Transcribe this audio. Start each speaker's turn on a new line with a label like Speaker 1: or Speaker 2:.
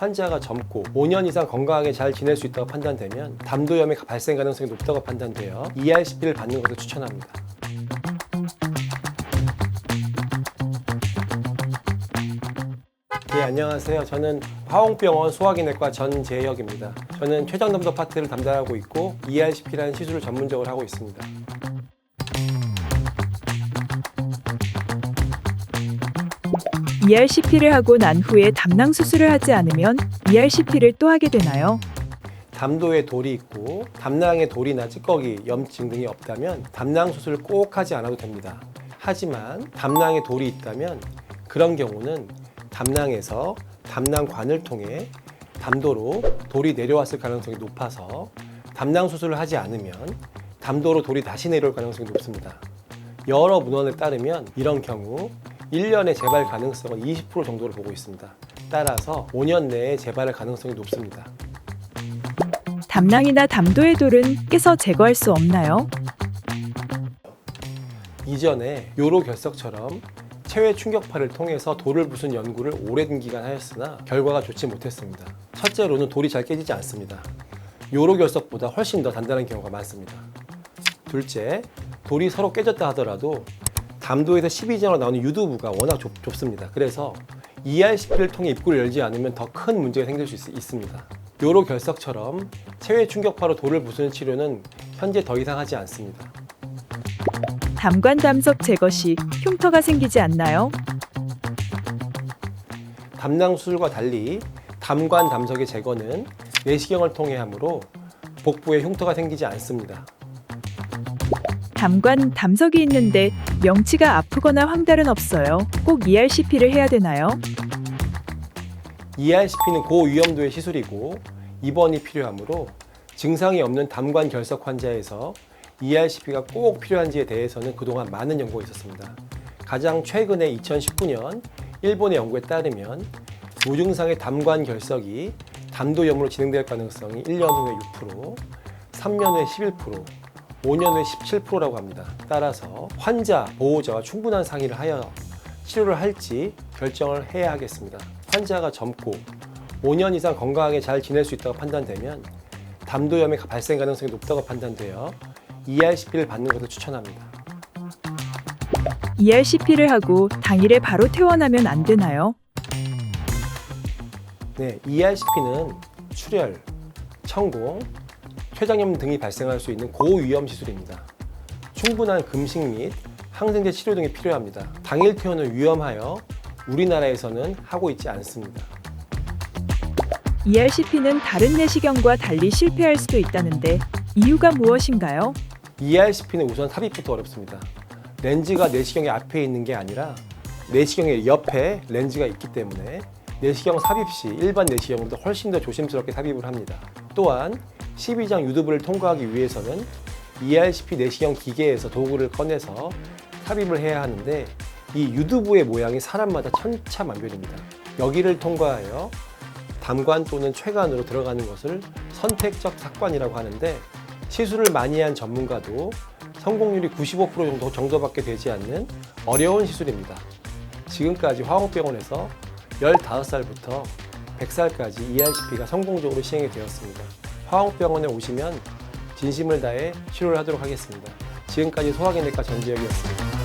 Speaker 1: 환자가 젊고 5년 이상 건강하게 잘 지낼 수 있다고 판단되면 담도염의 발생 가능성이 높다고 판단되어 ERCP를 받는 것을 추천합니다. 네, 안녕하세요. 저는 화홍병원 소화기내과 전재혁입니다. 저는 췌장염도 파트를 담당하고 있고 ERCP라는 시술을 전문적으로 하고 있습니다.
Speaker 2: ERCP를 하고 난 후에 담낭 수술을 하지 않으면 ERCP를 또 하게 되나요?
Speaker 1: 담도에 돌이 있고 담낭에 돌이나 찌꺼기, 염증 등이 없다면 담낭 수술을 꼭 하지 않아도 됩니다. 하지만 담낭에 돌이 있다면 그런 경우는 담낭에서 담낭관을 통해 담도로 돌이 내려왔을 가능성이 높아서 담낭 수술을 하지 않으면 담도로 돌이 다시 내려올 가능성이 높습니다. 여러 문헌에 따르면 이런 경우 1년의 재발 가능성은 20% 정도로 보고 있습니다. 따라서 5년 내에 재발할 가능성이 높습니다.
Speaker 2: 담낭이나 담도의 돌은 깨서 제거할 수 없나요?
Speaker 1: 이전에 요로 결석처럼 체외 충격파를 통해서 돌을 부순 연구를 오랜 기간 하였으나 결과가 좋지 못했습니다. 첫째로는 돌이 잘 깨지지 않습니다. 요로 결석보다 훨씬 더 단단한 경우가 많습니다. 둘째, 돌이 서로 깨졌다 하더라도 담도에서 12전으로 나오는 유두부가 워낙 좁, 습니다 그래서 ERCP를 통해 입구를 열지 않으면 더 큰 문제가 생길 수 있, 있습니다. 요로 결석처럼 체외 충격파로 돌을 부수는 치료는 현재 더 이상 하지 않습니다.
Speaker 2: 담관 담석 제거 시 흉터가 생기지 않나요?
Speaker 1: 담낭 수술과 달리 담관 담석의 제거는 내시경을 통해 하므로 복부에 흉터가 생기지 않습니다.
Speaker 2: 담관 담석이 있는데 명치가 아프거나 황달은 없어요. 꼭 ERCP를 해야 되나요?
Speaker 1: ERCP는 고위험도의 시술이고 입원이 필요하므로 증상이 없는 담관 결석 환자에서 ERCP가 꼭 필요한지에 대해서는 그동안 많은 연구가 있었습니다. 가장 최근에 2019년 일본의 연구에 따르면 무증상의 담관 결석이 담도염으로 진행될 가능성이 1년 후에 6%, 3년 후에 11%, 5년 후에 17%라고 합니다. 따라서 환자, 보호자와 충분한 상의를 하여 치료를 할지 결정을 해야 하겠습니다. 환자가 젊고 5년 이상 건강하게 잘 지낼 수 있다고 판단되면 담도염의 발생 가능성이 높다고 판단되어 ERCP를 받는 것을 추천합니다.
Speaker 2: ERCP를 하고 당일에 바로 퇴원하면 안 되나요?
Speaker 1: 네, ERCP는 출혈, 천공, 췌장염 등이 발생할 수 있는 고위험 시술입니다. 충분한 금식 및 항생제 치료 등이 필요합니다. 당일 퇴원은 위험하여 우리나라에서는 하고 있지 않습니다.
Speaker 2: ERCP는 다른 내시경과 달리 실패할 수도 있다는데 이유가 무엇인가요?
Speaker 1: ERCP는 우선 삽입부터 어렵습니다. 렌즈가 내시경의 앞에 있는 게 아니라 내시경의 옆에 렌즈가 있기 때문에 내시경 삽입 시 일반 내시경보다 훨씬 더 조심스럽게 삽입을 합니다. 또한 12장 유두부를 통과하기 위해서는 ERCP 내시경 기계에서 도구를 꺼내서 삽입을 해야 하는데 이 유두부의 모양이 사람마다 천차만별입니다. 여기를 통과하여 담관 또는 췌관으로 들어가는 것을 선택적 삭관이라고 하는데 시술을 많이 한 전문가도 성공률이 95% 정도 정도밖에 되지 않는 어려운 시술입니다. 지금까지 화홍병원에서 15살부터 100살까지 ERCP가 성공적으로 시행이 되었습니다. 화홍병원에 오시면 진심을 다해 치료를 하도록 하겠습니다. 지금까지 소화기내과 전지혁이었습니다.